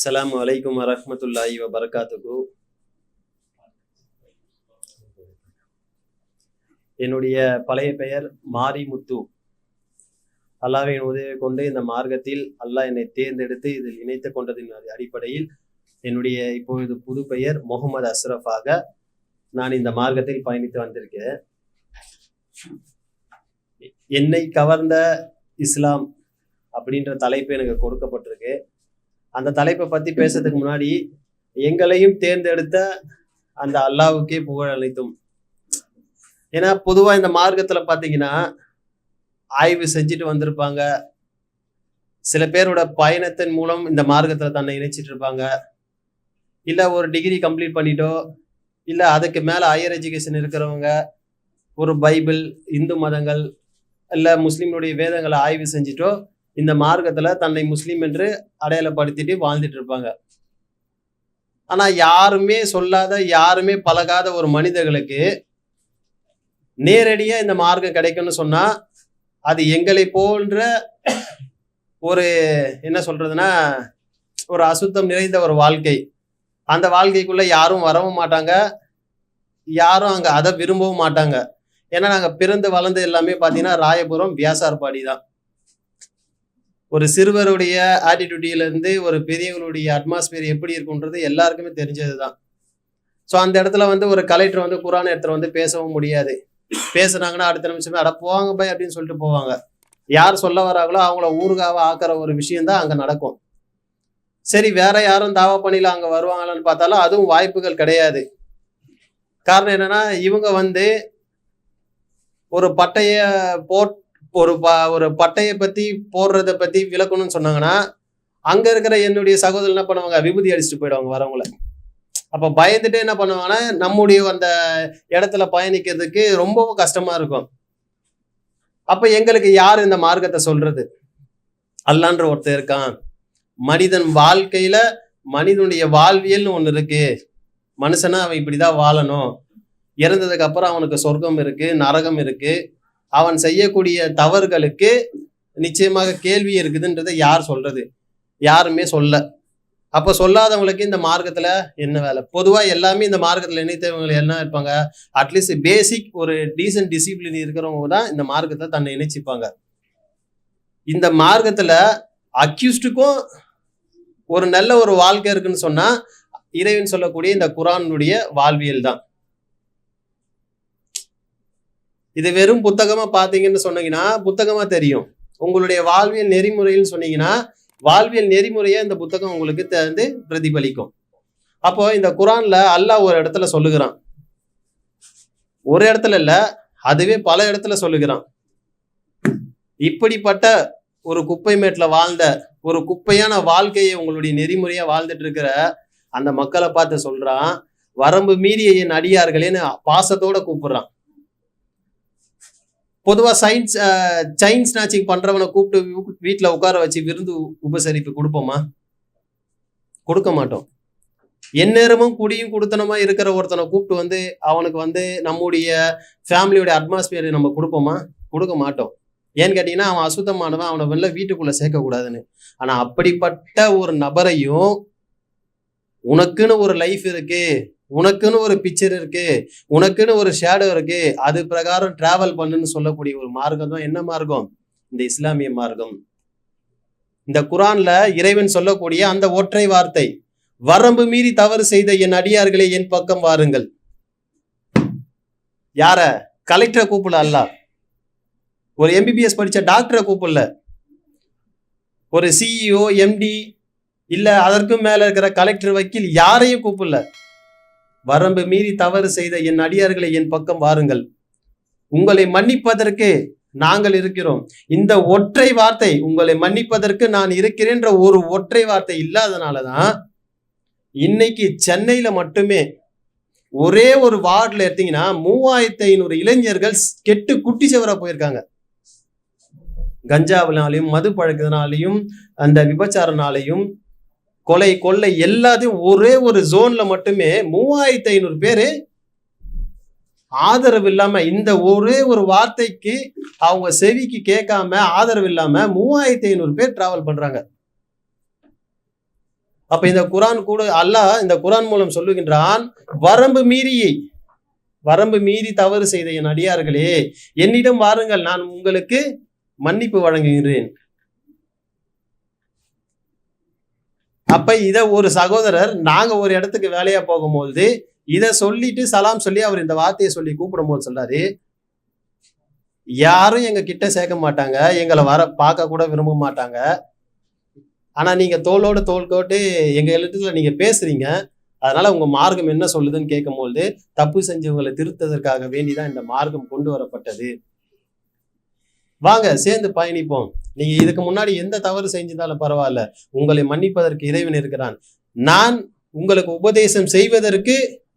அஸ்லாம் அலைக்கும் வரமத்துல்லாஹி வபரகாத்துகு என்னுடைய பழைய பெயர் மாரிமுத்து. அல்லாவின் உதவியை கொண்டு இந்த மார்க்கத்தில் அல்லாஹ் என்னை தேர்ந்தெடுத்து இதில் இணைத்து கொண்டதின் அடிப்படையில் என்னுடைய இப்பொழுது புது பெயர் முகமது அஸ்ரஃபாக நான் இந்த மார்க்கத்தில் பயணித்து வந்திருக்கேன் என்னை கவர்ந்த இஸ்லாம் அப்படின்ற தலைப்பு எனக்கு கொடுக்கப்பட்டிருக்கு. அந்த தலைப்பை பத்தி பேசுறதுக்கு முன்னாடி எங்களையும் தேர்ந்தெடுத்த அந்த அல்லாவுக்கே புகழ் அளித்தும். ஏன்னா பொதுவா இந்த மார்க்கத்துல பாத்தீங்கன்னா ஆய்வு செஞ்சுட்டு வந்திருப்பாங்க. சில பேரோட பயணத்தின் மூலம் இந்த மார்க்கத்துல தன்னை இணைச்சிட்டு இருப்பாங்க. இல்ல ஒரு டிகிரி கம்ப்ளீட் பண்ணிட்டோ இல்ல அதுக்கு மேல ஹையர் எஜுகேஷன் இருக்கிறவங்க ஒரு பைபிள் இந்து மதங்கள் இல்ல முஸ்லிம்களுடைய வேதங்களை ஆய்வு செஞ்சுட்டோ இந்த மார்க்கத்துல தன்னை முஸ்லீம் என்று அடையாளப்படுத்திட்டு வாழ்ந்துட்டு இருப்பாங்க. ஆனா யாருமே சொல்லாத யாருமே பழகாத ஒரு மனிதர்களுக்கு நேரடியா இந்த மார்க்கம் கிடைக்கும்னு சொன்னா அது எங்களை போன்ற ஒரு என்ன சொல்றதுன்னா ஒரு அசுத்தம் நிறைந்த ஒரு வாழ்க்கை. அந்த வாழ்க்கைக்குள்ள யாரும் வரவும் மாட்டாங்க. யாரும் அங்க அதை விரும்பவும் மாட்டாங்க. ஏன்னா நாங்க பிறந்து வளர்ந்து எல்லாமே பாத்தீங்கன்னா ராயபுரம் வியாசார்பாடி தான் ஒரு சிறுவருடைய ஆட்டிடியூட்டிலேருந்து ஒரு பெரியவங்களுடைய அட்மாஸ்பியர் எப்படி இருக்குன்றது எல்லாருக்குமே தெரிஞ்சது தான் ஸோ அந்த இடத்துல வந்து ஒரு கலெக்டர் வந்து குரான் இடத்துல வந்து பேசவும் முடியாது. பேசுனாங்கன்னா அடுத்த நிமிஷமே அட போவாங்க பை அப்படின்னு சொல்லிட்டு போவாங்க. யார் சொல்ல வராங்களோ அவங்கள ஊருகாவ ஆக்குற ஒரு விஷயம்தான் அங்கே நடக்கும். சரி வேற யாரும் தாவா பண்ணில அங்கே வருவாங்களான்னு பார்த்தாலும் அதுவும் வாய்ப்புகள் கிடையாது. காரணம் என்னன்னா இவங்க வந்து ஒரு பட்டைய போட் ஒரு ப ஒரு பட்டையை பத்தி போடுறத பத்தி விளக்கணும்னு சொன்னாங்கன்னா அங்க இருக்கிற என்னுடைய சகோதரர் என்ன பண்ணுவாங்க? விபூதி அடிச்சுட்டு போயிடுவாங்க வரவங்கள. அப்ப பயந்துட்டு என்ன பண்ணுவாங்கன்னா நம்முடைய அந்த இடத்துல பயணிக்கிறதுக்கு ரொம்பவும் கஷ்டமா இருக்கும். அப்ப எங்களுக்கு யார் இந்த மார்க்கத்தை சொல்றது? அல்லான்ற ஒருத்தர் இருக்கான். மனிதன் வாழ்க்கையில மனிதனுடைய வாழ்வியல்னு ஒண்ணு இருக்கு. மனுஷனா அவன் இப்படிதான் வாழணும். இறந்ததுக்கு அப்புறம் அவனுக்கு சொர்க்கம் இருக்கு நரகம் இருக்கு. அவன் செய்யக்கூடிய தவறுகளுக்கு நிச்சயமாக கேள்வி இருக்குதுன்றதை யார் சொல்றது? யாருமே சொல்ல. அப்போ சொல்லாதவங்களுக்கு இந்த மார்க்கத்தில் என்ன வேலை? பொதுவாக எல்லாமே இந்த மார்க்கத்தில் இணைத்தவங்க என்ன இருப்பாங்க? அட்லீஸ்ட் பேசிக் ஒரு டீசன்ட் டிசிப்ளின் இருக்கிறவங்க தான் இந்த மார்க்கத்தை தன்னை இணைச்சிப்பாங்க. இந்த மார்க்கத்தில் அக்யூஸ்டுக்கும் ஒரு நல்ல ஒரு வாழ்க்கை இருக்குன்னு சொன்னால் இறைவன் சொல்லக்கூடிய இந்த குரானுடைய வாழ்வியல் தான் இது வெறும் புத்தகமா பாத்தீங்கன்னு சொன்னீங்கன்னா புத்தகமா தெரியும். உங்களுடைய வாழ்வியல் நெறிமுறைன்னு சொன்னீங்கன்னா வாழ்வியல் நெறிமுறையை இந்த புத்தகம் உங்களுக்கு வந்து பிரதிபலிக்கும். அப்போ இந்த குரான்ல அல்லாஹ் ஒரு இடத்துல சொல்லுகிறான். ஒரு இடத்துல இல்ல அதுவே பல இடத்துல சொல்லுகிறான். இப்படிப்பட்ட ஒரு குப்பை மேட்ல வாழ்ந்த ஒரு குப்பையான வாழ்க்கையை உங்களுடைய நெறிமுறையா வாழ்ந்துட்டு இருக்கிற அந்த மக்களை பார்த்து சொல்றான். வரம்பு மீறிய என் அடியார்களேன்னு பாசத்தோட கூப்பிடுறான். பொதுவாக சயின்ஸ் செயின் ஸ்நாச்சிங் பண்ணுறவனை கூப்பிட்டு வீட்டில் உட்கார வச்சு விருந்து உபசரிப்பு கொடுப்போமா? கொடுக்க மாட்டோம். எந்நேரமும் குடியும் குடுத்தனமா இருக்கிற ஒருத்தனை கூப்பிட்டு வந்து அவனுக்கு வந்து நம்முடைய ஃபேமிலியோட அட்மாஸ்பியர் நம்ம கொடுப்போமா? கொடுக்க மாட்டோம். ஏன்னு கேட்டிங்கன்னா அவன் அசுத்தமானவன் அவனை வெளில வீட்டுக்குள்ளே சேர்க்கக்கூடாதுன்னு. ஆனால் அப்படிப்பட்ட ஒரு நபரையும் உனக்குன்னு ஒரு லைஃப் இருக்குது உனக்குன்னு ஒரு பிக்சர் இருக்கு உனக்குன்னு ஒரு ஷேடோ இருக்கு அது பிரகாரம் டிராவல் பண்ணுன்னு சொல்லக்கூடிய ஒரு மார்க்கம் தான் என்ன மார்க்கம்? இந்த இஸ்லாமிய மார்க்கம். இந்த குரான்ல இறைவன் சொல்லக்கூடிய அந்த ஒற்றை வார்த்தை வரம்பு மீறி தவறு செய்த என் அடியார்களே என் பக்கம் வாருங்கள். யார? கலெக்டரை கூப்பிடல அல்ல. ஒரு எம்பிபிஎஸ் படிச்ச டாக்டரை கூப்பிடல. ஒரு சிஇஓ எம்டி இல்ல அதற்கும் மேல இருக்கிற கலெக்டர் வக்கீல் யாரையும் கூப்பிடல. வரம்பு மீறி தவறு செய்த என் அடியார்களை என் பக்கம் வாருங்கள். உங்களை மன்னிப்பதற்கு நாங்கள் இருக்கிறோம். இந்த ஒற்றை வார்த்தை உங்களை மன்னிப்பதற்கு நான் இருக்கிறேன்ற ஒரு ஒற்றை வார்த்தை இல்லாதனால தான் இன்னைக்கு சென்னையில மட்டுமே ஒரே ஒரு வார்டுல எடுத்தீங்கன்னா மூவாயிரத்தி ஐநூறு இளைஞர்கள் கெட்டு குட்டி செவரா போயிருக்காங்க. கஞ்சாவினாலையும் மது பழக்கத்தினாலையும் அந்த விபச்சாரனாலையும் கொலை கொள்ளை எல்லாத்தையும் ஒரே ஒரு ஜோன்ல மட்டுமே மூவாயிரத்தி ஐநூறு பேரு ஆதரவு இல்லாம இந்த ஒரே ஒரு வார்த்தைக்கு அவங்க செவிக்கு கேட்காம ஆதரவு இல்லாம மூவாயிரத்தி ஐநூறு பேர் டிராவல் பண்றாங்க. அப்ப இந்த குரான் கூட அல்லாஹ் இந்த குரான் மூலம் சொல்லுகின்றான் வரம்பு மீறியை வரம்பு மீறி தவறு செய்த என் அடியார்களே என்னிடம் வாருங்கள் நான் உங்களுக்கு மன்னிப்பு வழங்குகிறேன். அப்போ இதை ஒரு சகோதரர் நாங்கள் ஒரு இடத்துக்கு வேலையாக போகும்போது இதை சொல்லிட்டு சலாம் சொல்லி அவர் இந்த வார்த்தையை சொல்லி கூப்பிடும் போது சொல்றாரு யாரும் எங்க கிட்ட சேர்க்க மாட்டாங்க எங்களை வர பார்க்க கூட விரும்ப மாட்டாங்க. ஆனா நீங்க தோளோட தோல் கோட்டு எங்க எழுத்துல நீங்க பேசுறீங்க அதனால உங்க மார்க்கம் என்ன சொல்லுதுன்னு கேட்கும்போது தப்பு செஞ்சவங்களை திருத்ததற்காக வேண்டிதான் இந்த மார்க்கம் கொண்டு வரப்பட்டது. வாங்க சேர்ந்து பயணிப்போம். நீங்க இதுக்கு முன்னாடி எந்த தவறு செஞ்சிருந்தாலும் பரவாயில்ல. உங்களை மன்னிப்பதற்கு இறைவன் இருக்கிறான். நான் உங்களுக்கு உபதேசம் செய்வதற்கு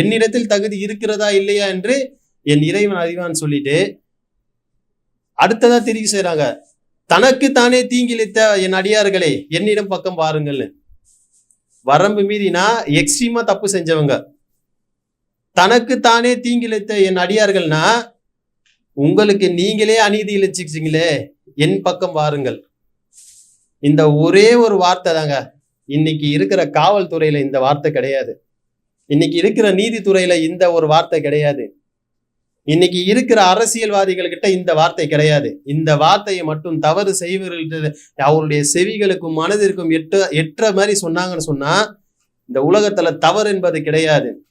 என்னிடத்தில் தகுதி இருக்கிறதா இல்லையா என்று என் இறைவன் அறிவான்னு சொல்லிட்டு அடுத்ததா திரும்பி செய்றாங்க. தனக்கு தானே தீங்கிழித்த என் அடியார்களே என்னிடம் பக்கம் பாருங்கள்னு வரம்பு மீறினா எக்ஸ்ட்ரீமா தப்பு செஞ்சவங்க. தனக்கு தானே தீங்கிழித்த என் அடியார்கள்னா உங்களுக்கு நீங்களே அநீதி இழைச்சிக்கிங்களே என் பக்கம் வாருங்கள். இந்த ஒரே ஒரு வார்த்தை தாங்க. இன்னைக்கு இருக்கிற காவல்துறையில இந்த வார்த்தை கிடையாது. இன்னைக்கு இருக்கிற நீதித்துறையில இந்த ஒரு வார்த்தை கிடையாது. இன்னைக்கு இருக்கிற அரசியல்வாதிகள் கிட்ட இந்த வார்த்தை கிடையாது. இந்த வார்த்தையை மட்டும் தவறு செய்வர்கள்ட்ட அவருடைய செவிகளுக்கும் மனதிற்கும் எட்ட எட்டுற மாதிரி சொன்னாங்கன்னு சொன்னா இந்த உலகத்துல தவறு என்பது கிடையாது.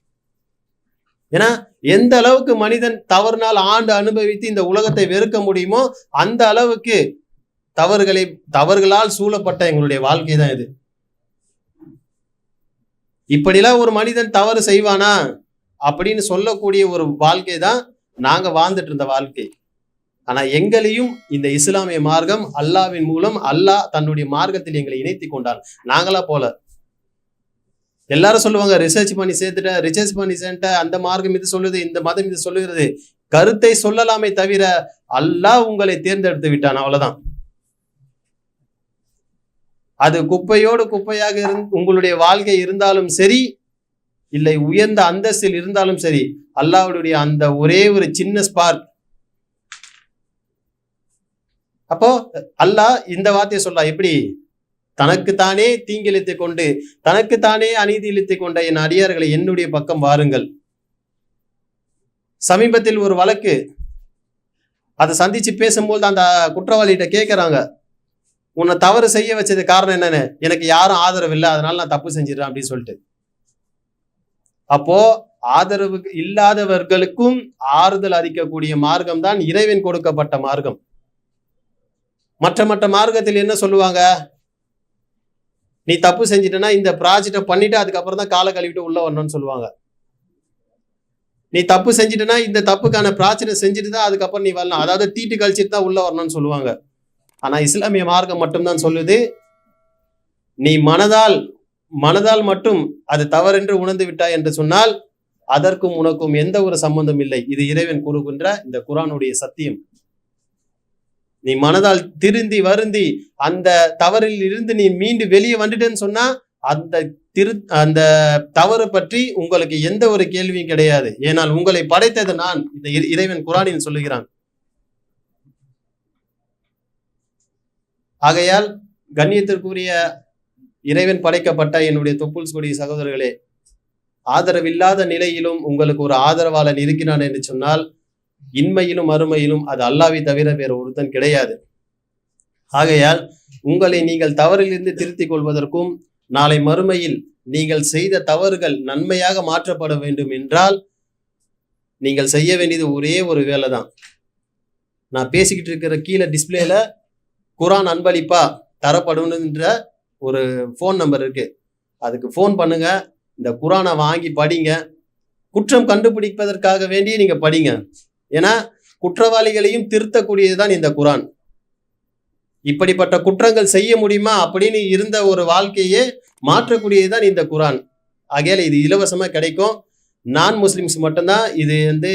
ஏன்னா எந்த அளவுக்கு மனிதன் தவறுனால் ஆண்டு அனுபவித்து இந்த உலகத்தை வெறுக்க முடியுமோ அந்த அளவுக்கு தவறுகளை தவறுகளால் சூழப்பட்ட எங்களுடைய வாழ்க்கை தான் இது. இப்படிலாம் ஒரு மனிதன் தவறு செய்வானா அப்படின்னு சொல்லக்கூடிய ஒரு வாழ்க்கை தான் நாங்க வாழ்ந்துட்டு இருந்த வாழ்க்கை. ஆனா எங்களையும் இந்த இஸ்லாமிய மார்க்கம் அல்லாவின் மூலம் அல்லாஹ் தன்னுடைய மார்க்கத்தில் எங்களை இணைத்து கொண்டான். நாங்களா போல. எல்லாரும் சொல்லுவாங்க ரிசர்ச் பண்ணி சேர்த்துட்ட ரிசர்ச் பண்ணி சேர்த்த அந்த மார்க்கம் இது சொல்லுது இந்த மதம் இது சொல்லுகிறது. கருத்தை சொல்லலாமே தவிர அல்லாஹ் உங்களை தேர்ந்தெடுத்து விட்டான் அவ்வளவுதான். அது குப்பையோடு குப்பையாக இருந் உங்களுடைய வாழ்க்கை இருந்தாலும் சரி இல்லை உயர்ந்த அந்தஸ்தில் இருந்தாலும் சரி அல்லாவுடைய அந்த ஒரே ஒரு சின்ன ஸ்பார்க் அப்போ அல்லாஹ் இந்த வார்த்தையை சொல்லலாம் எப்படி? தனக்குத்தானே தீங்கிழித்துக் கொண்டு தனக்குத்தானே அநீதி இழுத்துக் கொண்ட என் அடியார்களை என்னுடைய பக்கம் வாருங்கள். சமீபத்தில் ஒரு வழக்கு. அதை சந்திச்சு பேசும்போது அந்த குற்றவாளிகிட்ட கேட்குறாங்க உன்னை தவறு செய்ய வச்சது காரணம் என்னன்னு? எனக்கு யாரும் ஆதரவு இல்லை அதனால நான் தப்பு செஞ்சிடறேன் அப்படின்னு சொல்லிட்டு. அப்போ ஆதரவு இல்லாதவர்களுக்கும் ஆறுதல் அளிக்கக்கூடிய மார்க்கம் தான் இறைவன் கொடுக்கப்பட்ட மார்க்கம். மற்ற மற்ற மார்க்கத்தில் என்ன சொல்லுவாங்க? நீ தப்பு செஞ்சிட்டனா இந்த ப்ராஜெக்டை பண்ணிட்டு அதுக்கப்புறம் தான் காலை கழுவிட்டு உள்ள வரணும்னு சொல்லுவாங்க. நீ தப்பு செஞ்சிட்டனா இந்த தப்புக்கான ப்ராஜெக்டை செஞ்சுட்டு தான் அதுக்கப்புறம் நீ வரலாம் அதாவது தீட்டு கழிச்சிட்டு தான் உள்ள வரணும்னு சொல்லுவாங்க. ஆனா இஸ்லாமிய மார்க்கம் மட்டும்தான் சொல்லுது நீ மனதால் மனதால் மட்டும் அது தவறென்று உணர்ந்து விட்டாய் என்று சொன்னால் அதற்கும் உனக்கும் எந்த ஒரு சம்பந்தம் இல்லை. இது இறைவன் கூறுகின்ற இந்த குரானுடைய சத்தியம். நீ மனதால் திருந்தி வருந்தி அந்த தவறில் இருந்து நீ மீண்டு வெளியே வந்துட்டேன்னு சொன்னா அந்த திரு அந்த தவறு பற்றி உங்களுக்கு எந்த ஒரு கேள்வியும் கிடையாது. ஏனால் உங்களை படைத்தது நான் இந்த இறைவன் குரானில் சொல்லுகிறான். ஆகையால் கண்ணியத்திற்குரிய இறைவன் படைக்கப்பட்ட என்னுடைய தொப்புள் கொடி சகோதரர்களே ஆதரவில்லாத நிலையிலும் உங்களுக்கு ஒரு ஆதரவாளன் இருக்கிறான் என்று சொன்னால் இன்மையிலும் அருமையிலும் அது அல்லாவை தவிர வேறு ஒருத்தன் கிடையாது. ஆகையால் உங்களை நீங்கள் தவறிலிருந்து திருத்திக் கொள்வதற்கும் நாளை மறுமையில் நீங்கள் செய்த தவறுகள் நன்மையாக மாற்றப்பட வேண்டும் என்றால் நீங்கள் செய்ய வேண்டியது ஒரே ஒரு வேலை தான் நான் பேசிக்கிட்டு இருக்கிற கீழே டிஸ்பிளேல குரான் அன்பளிப்பா தரப்படும்ன்ற ஒரு ஃபோன் நம்பர் இருக்கு. அதுக்கு ஃபோன் பண்ணுங்க. இந்த குரானை வாங்கி படிங்க. குற்றம் கண்டுபிடிப்பதற்காக வேண்டி நீங்க படிங்க. ஏன்னா குற்றவாளிகளையும் திருத்தக்கூடியதுதான் இந்த குரான். இப்படிப்பட்ட குற்றங்கள் செய்ய முடியுமா அப்படின்னு இருந்த ஒரு வாழ்க்கையே மாற்றக்கூடியதுதான் இந்த குரான். ஆகையால இது இலவசமாக கிடைக்கும். நான் முஸ்லிம்ஸ் மட்டும்தான் இது வந்து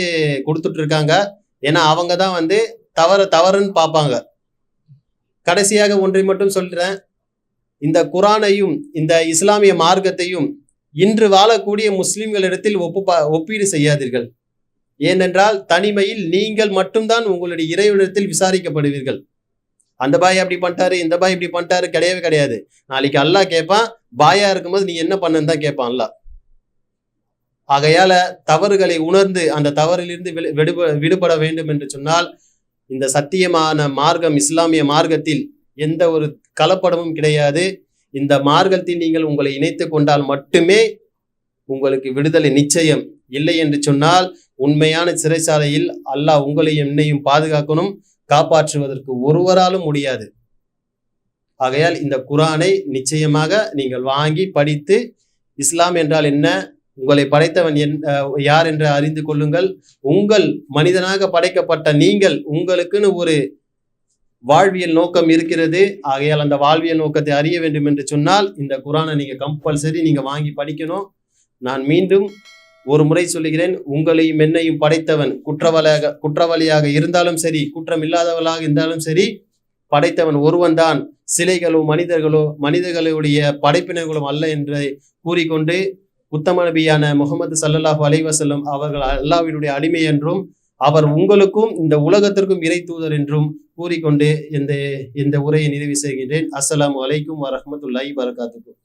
கொடுத்துட்டு இருக்காங்க ஏன்னா அவங்க தான் வந்து தவறு தவறுன்னு பார்ப்பாங்க. கடைசியாக ஒன்றை மட்டும் சொல்கிறேன் இந்த குரானையும் இந்த இஸ்லாமிய மார்க்கத்தையும் இன்று வாழக்கூடிய முஸ்லிம்களிடத்தில் ஒப்பு ஒப்பீடு செய்யாதீர்கள். ஏனென்றால் தனிமையில் நீங்கள் மட்டும்தான் உங்களுடைய இறைவனிடத்தில் விசாரிக்கப்படுவீர்கள். அந்த பாய் அப்படி பண்ணிட்டாரு இந்த பாய் இப்படி பண்ணிட்டாரு கிடையவே கிடையாது. நாளைக்கு அல்லாஹ் கேட்பான் பாயா இருக்கும்போது நீ என்ன பண்ணன்னு தான் கேட்பான் அல்லாஹ். ஆகையால தவறுகளை உணர்ந்து அந்த தவறிலிருந்து விடு- விடுபட வேண்டும் என்று சொன்னால் இந்த சத்தியமான மார்க்கம் இஸ்லாமிய மார்க்கத்தில் எந்த ஒரு கலப்படமும் கிடையாது. இந்த மார்க்கத்தில் நீங்கள் உங்களை இணைத்து கொண்டால் மட்டுமே உங்களுக்கு விடுதலை நிச்சயம். இல்லை என்று சொன்னால் உண்மையான சிறைச்சாலையில் அல்லாஹ் உங்களையும் என்னையும் பாதுகாக்கணும் காப்பாற்றுவதற்கு ஒருவராலும் முடியாது. ஆகையால் இந்த குரானை நிச்சயமாக நீங்கள் வாங்கி படித்து இஸ்லாம் என்றால் என்ன? உங்களை படைத்தவன் என் அஹ், யார் என்று அறிந்து கொள்ளுங்கள். உங்கள் மனிதனாக படைக்கப்பட்ட நீங்கள் உங்களுக்குன்னு ஒரு வாழ்வியல் நோக்கம் இருக்கிறது. ஆகையால் அந்த வாழ்வியல் நோக்கத்தை அறிய வேண்டும் என்று சொன்னால் இந்த குரானை நீங்க கம்பல்சரி நீங்கள் வாங்கி படிக்கணும். நான் மீண்டும் ஒரு முறை சொல்லுகிறேன் உங்களையும் என்னையும் படைத்தவன் குற்றவாளியாக குற்றவாளியாக இருந்தாலும் சரி குற்றம் இல்லாதவளாக இருந்தாலும் சரி படைத்தவன் ஒருவன் தான் சிலைகளோ மனிதர்களோ மனிதர்களுடைய படைப்பினர்களும் அல்ல என்று கூறிக்கொண்டு உத்தம நபியான முகமது சல்லல்லாஹு அலைவசல்லம் அவர்கள் அல்லாவினுடைய அடிமை என்றும் அவர் உங்களுக்கும் இந்த உலகத்திற்கும் இறை தூதர் என்றும் கூறிக்கொண்டு இந்த இந்த உரையை நிறைவு செய்கின்றேன். அஸ்லாம் அலைக்கும் வரமத்துல்லாஹி வரகாத்துக்கும்